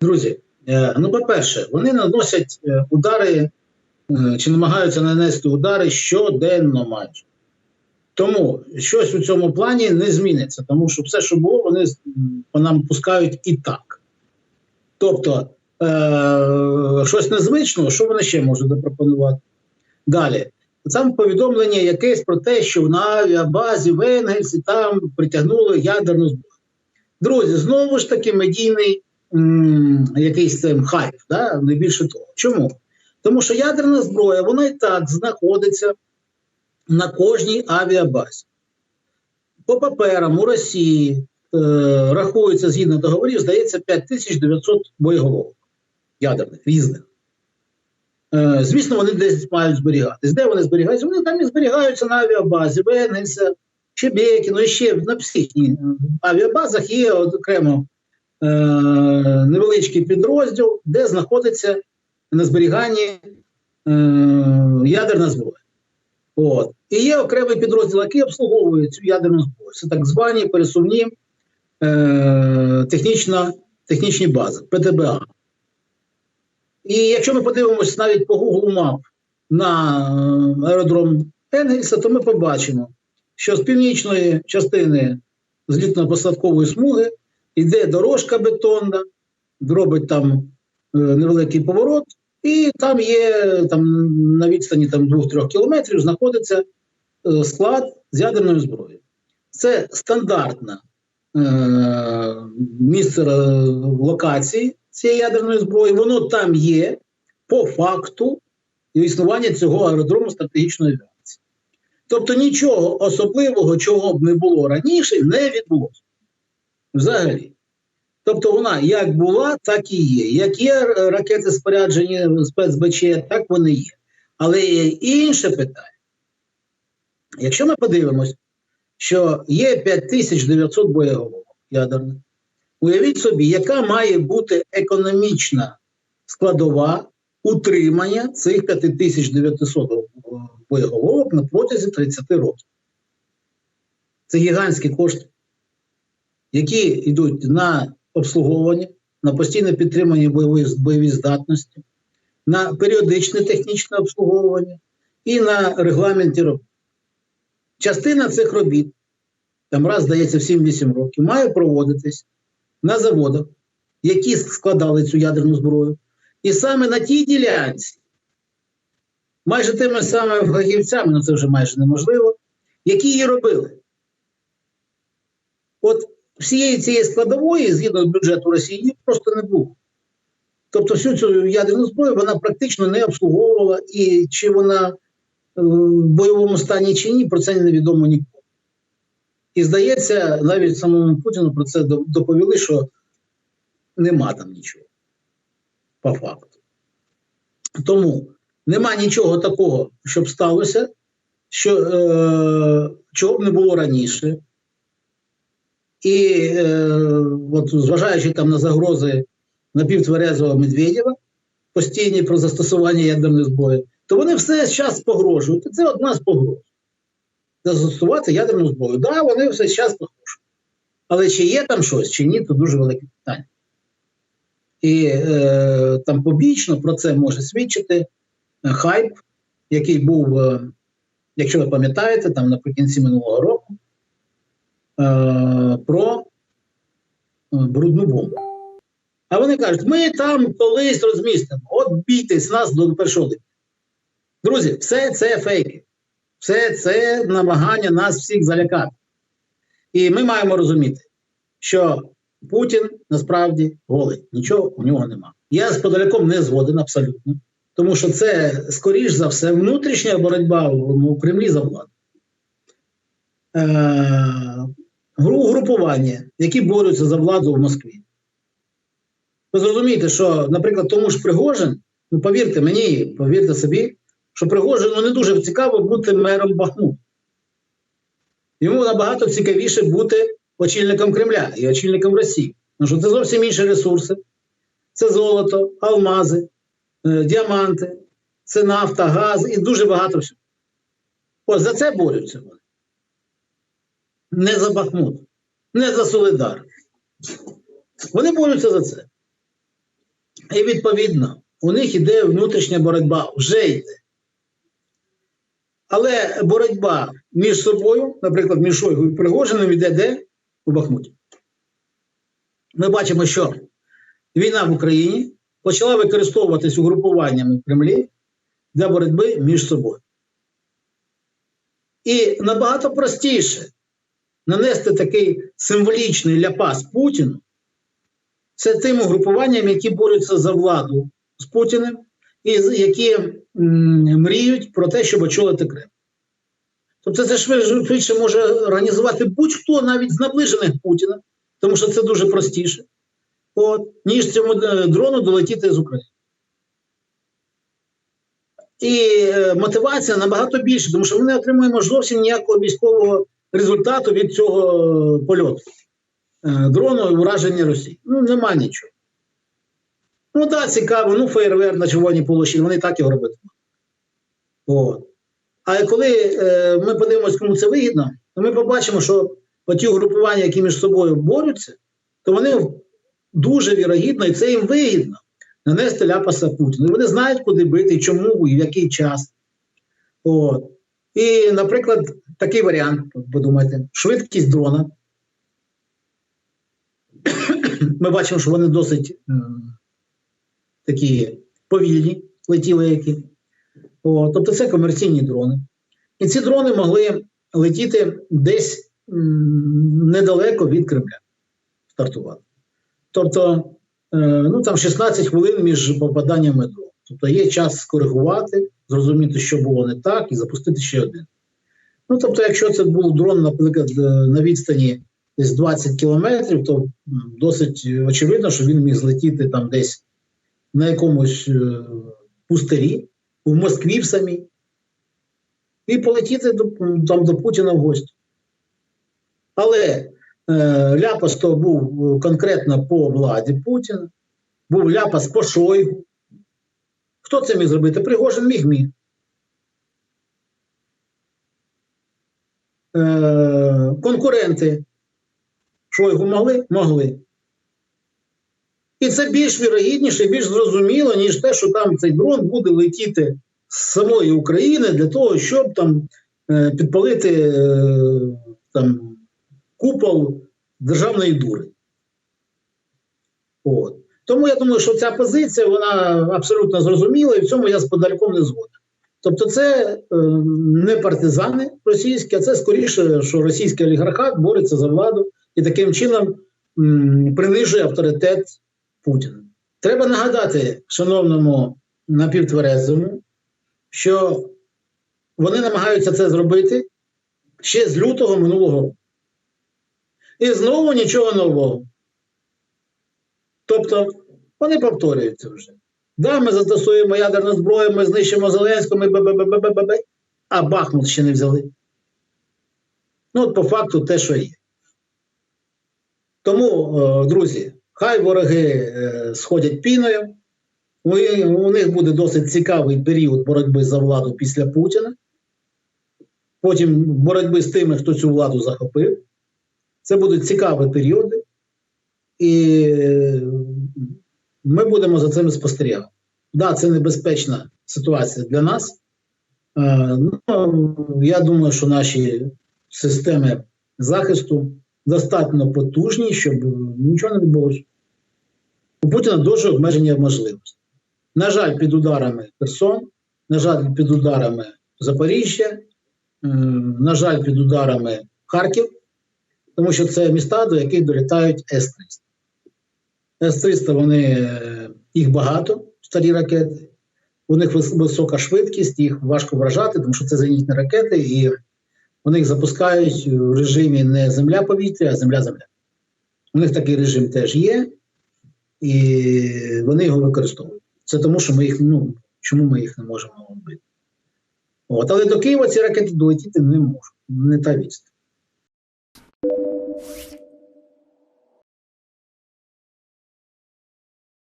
Друзі, е, ну по-перше, вони наносять е, удари е, чи намагаються нанести удари щоденно майже. Тому щось у цьому плані не зміниться, тому що все, що було, вони по нам пускають і так. Тобто, е- щось незвичного, що вони ще можуть запропонувати? Далі. Там повідомлення якесь про те, що на авіабазі в Енгельсі там притягнули ядерну зброю. Друзі, знову ж таки медійний якийсь там хайп, да? не більше того. Чому? Тому що ядерна зброя, вона і так знаходиться на кожній авіабазі. По паперам у Росії е, рахується згідно договорів, здається, 5900 боєголовок ядерних різних. Е, звісно, вони десь мають зберігатись. Де вони зберігаються? Вони там і зберігаються на авіабазі, в Чебекіно, і ще на всіх авіабазах є окремо невеличкий підрозділ, де знаходиться на зберіганні е, ядерна зброя. От. І є окремий підрозділ, який обслуговує цю ядерну зброю. Це так звані пересувні е, технічна, технічні бази, ПТБА. І якщо ми подивимося навіть по Google Map на е, аеродром Енгельса, то ми побачимо, що з північної частини злітно-посадкової смуги йде дорожка бетонна, робить там е, невеликий поворот, і там є там, на відстані там, 2-3 кілометрів знаходиться е, склад з ядерною зброєю. Це стандартне е, місце е, локації цієї ядерної зброї. Воно там є по факту існування цього аеродрому стратегічної авіації. Тобто нічого особливого, чого б не було раніше, не відбулося. Взагалі. Тобто вона як була, так і є. Як є ракети споряджені спецБЧ, так вони є. Але є інше питання. Якщо ми подивимось, що є 5900 боєголовок ядерних, уявіть собі, яка має бути економічна складова утримання цих 5900 боєголовок на протязі 30 років. Це гігантські кошти, які йдуть на обслуговування, на постійне підтримання бойової, бойової здатності, на періодичне технічне обслуговування і на регламенті робіт. Частина цих робіт, там раз здається в 7-8 років, має проводитись на заводах, які складали цю ядерну зброю. І саме на тій ділянці, майже тими самими фахівцями, ну це вже майже неможливо, які її робили. От всієї цієї складової, згідно бюджету Росії, просто не було. Тобто всю цю ядерну зброю вона практично не обслуговувала, і чи вона е, в бойовому стані чи ні, про це невідомо нікому. І здається, навіть самому Путіну про це доповіли, що нема там нічого. По факту. Тому нема нічого такого, щоб сталося, що, е, чого б не було раніше. І е, от, зважаючи там на загрози напівтверезого Медведєва, постійні про застосування ядерної зброї, то вони все час погрожують. Це одна з погроз. Застосувати ядерну зброю. Так, да, вони все час погрожують. Але чи є там щось, чи ні, то дуже велике питання. І е, там побічно про це може свідчити е, хайп, який був, е, якщо ви пам'ятаєте, там наприкінці минулого року про е, брудну бомбу. А вони кажуть, ми там колись розмістимо, от бійтесь нас до першого липня. Друзі, все це фейки. Все це намагання нас всіх залякати. І ми маємо розуміти, що Путін насправді голий, нічого у нього нема. Я з Подоляком не згоден абсолютно, тому що це, скоріш за все, внутрішня боротьба у, Кремлі за владу. Е, гру- групування, які борються за владу в Москві. Ви зрозумієте, що, наприклад, тому ж Пригожин, ну повірте мені, повірте собі, що Пригожину не дуже цікаво бути мером Бахмуту. Йому набагато цікавіше бути очільником Кремля і очільником Росії. Тому що це зовсім інші ресурси. Це золото, алмази, е, діаманти, це нафта, газ і дуже багато всього. Ось за це борються вони. Не за Бахмут, не за Солидар. Вони борються за це. І відповідно у них іде внутрішня боротьба, вже йде. Але боротьба між собою, наприклад, між Шойгу і Пригожиним, йде де? У Бахмуті. Ми бачимо, що війна в Україні почала використовуватись угрупуваннями в Кремлі для боротьби між собою. І набагато простіше нанести такий символічний ляпас Путіну, це тим угрупуванням, які борються за владу з Путіним, і які мріють про те, щоб очолити Крим. Тобто це швидше, може організувати будь-хто навіть з наближених Путіна, тому що це дуже простіше, от, ніж цьому е, дрону долетіти з України. І е, мотивація набагато більше, тому що ми не отримуємо зовсім ніякого військового результату від цього е, польоту е, дрону і ураження Росії. Ну, нема нічого. Ну, так, да, цікаво, ну, ФРВР на Червоній площі, вони так його робитимуть. От. А коли е, ми подивимося, кому це вигідно, то ми побачимо, що оті угрупування, які між собою борються, то вони дуже вірогідно, і це їм вигідно нанести ляпаса Путіну. І вони знають, куди бити, чому, і в який час. От. І, наприклад, такий варіант, подумайте, швидкість дрона. Ми бачимо, що вони досить е, такі повільні, летіли які. О, тобто це комерційні дрони. І ці дрони могли летіти десь м, недалеко від Кремля. Стартувати. Тобто, е, ну там 16 хвилин між попаданнями дрону. Тобто є час скоригувати, зрозуміти, що було не так, і запустити ще один. Ну, тобто, якщо це був дрон, наприклад, е, на відстані десь 20 кілометрів, то досить очевидно, що він міг злетіти там десь на якомусь е, пустирі, в Москві в самій, і полетіти до, там, до Путіна в гості. Але е, ляпас то був е, конкретно по владі Путіна, був ляпас по Шойгу. Хто це міг зробити? Пригожин міг міг. Е, конкуренти Шойгу могли? Могли. І це більш вірогідніше, більш зрозуміло, ніж те, що там цей дрон буде летіти з самої України для того, щоб там е, підпалити е, там, купол державної дури. От. Тому я думаю, що ця позиція вона абсолютно зрозуміла, і в цьому я з подальком не згоден. Тобто, це е, не партизани російські, а це скоріше, що російський олігархат бореться за владу і таким чином м, принижує авторитет Путіна. Треба нагадати, шановному напівтверезому, що вони намагаються це зробити ще з лютого минулого року. І знову нічого нового. Тобто вони повторюються вже. Да, ми застосуємо ядерну зброю, ми знищимо Зеленського, ми бе-бе-бе-бе-бе-бе, а Бахмут ще не взяли. Ну, от по факту те, що є. Тому, е, друзі, хай вороги е, сходять піною. У, у них буде досить цікавий період боротьби за владу після Путіна. Потім боротьби з тими, хто цю владу захопив. Це будуть цікаві періоди. І е, ми будемо за цим спостерігати. Да, це небезпечна ситуація для нас. Е, ну, я думаю, що наші системи захисту достатньо потужні, щоб нічого не відбулося. У Путіна дуже обмеження можливостей. На жаль, під ударами Херсон, на жаль, під ударами Запоріжжя, е, на жаль, під ударами Харків, тому що це міста, до яких долітають С-300. С-300 вони, е, їх багато, старі ракети, у них висока швидкість, їх важко вражати, тому що це зенітні ракети, і вони їх запускають в режимі не земля-повітря, а земля-земля. У них такий режим теж є, і вони його використовують. Це тому, що ми їх, ну, чому ми їх не можемо робити. От, але до Києва ці ракети долетіти не можуть, не та відстань.